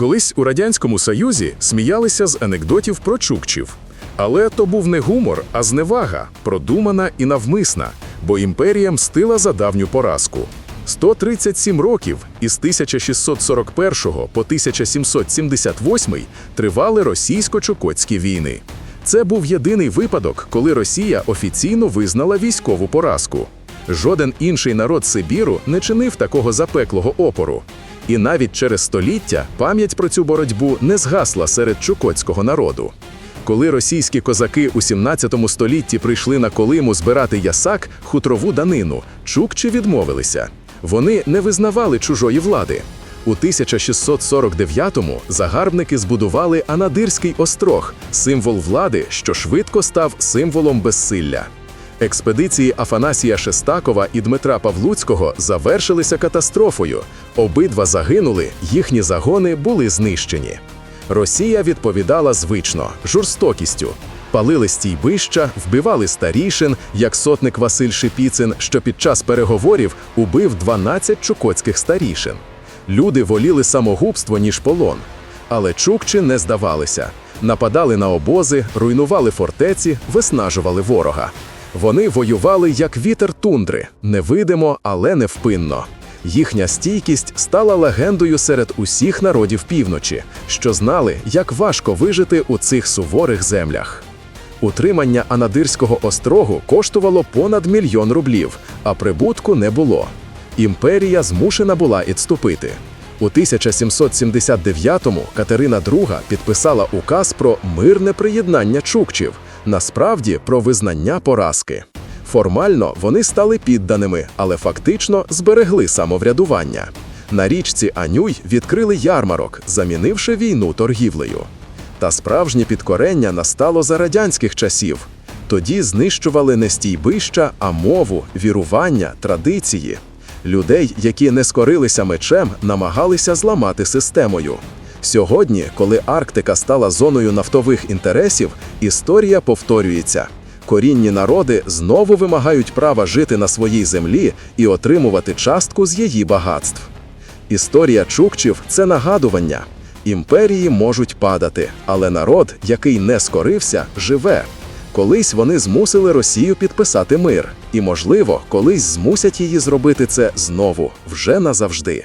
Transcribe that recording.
Колись у Радянському Союзі сміялися з анекдотів про чукчів. Але то був не гумор, а зневага, продумана і навмисна, бо імперія мстила за давню поразку. 137 років із 1641 по 1778 тривали російсько-чукотські війни. Це був єдиний випадок, коли Росія офіційно визнала військову поразку. Жоден інший народ Сибіру не чинив такого запеклого опору. І навіть через століття пам'ять про цю боротьбу не згасла серед чукотського народу. Коли російські козаки у 17 столітті прийшли на Колиму збирати ясак, хутрову данину, чукчі відмовилися. Вони не визнавали чужої влади. У 1649-му загарбники збудували Анадирський острог, символ влади, що швидко став символом безсилля. Експедиції Афанасія Шестакова і Дмитра Павлуцького завершилися катастрофою. Обидва загинули, їхні загони були знищені. Росія відповідала звично, жорстокістю. Палили стійбища, вбивали старішин, як сотник Василь Шипіцин, що під час переговорів убив 12 чукотських старішин. Люди воліли самогубство, ніж полон. Але чукчі не здавалися. Нападали на обози, руйнували фортеці, виснажували ворога. Вони воювали як вітер тундри, невидимо, але невпинно. Їхня стійкість стала легендою серед усіх народів півночі, що знали, як важко вижити у цих суворих землях. Утримання Анадирського острогу коштувало понад мільйон рублів, а прибутку не було. Імперія змушена була відступити. У 1779-му Катерина II підписала указ про мирне приєднання чукчів, насправді про визнання поразки. Формально вони стали підданими, але фактично зберегли самоврядування. На річці Анюй відкрили ярмарок, замінивши війну торгівлею. Та справжнє підкорення настало за радянських часів. Тоді знищували не стійбища, а мову, вірування, традиції. Людей, які не скорилися мечем, намагалися зламати системою. Сьогодні, коли Арктика стала зоною нафтових інтересів, історія повторюється. Корінні народи знову вимагають права жити на своїй землі і отримувати частку з її багатств. Історія чукчів це нагадування. Імперії можуть падати, але народ, який не скорився, живе. Колись вони змусили Росію підписати мир, і, можливо, колись змусять її зробити це знову, вже назавжди.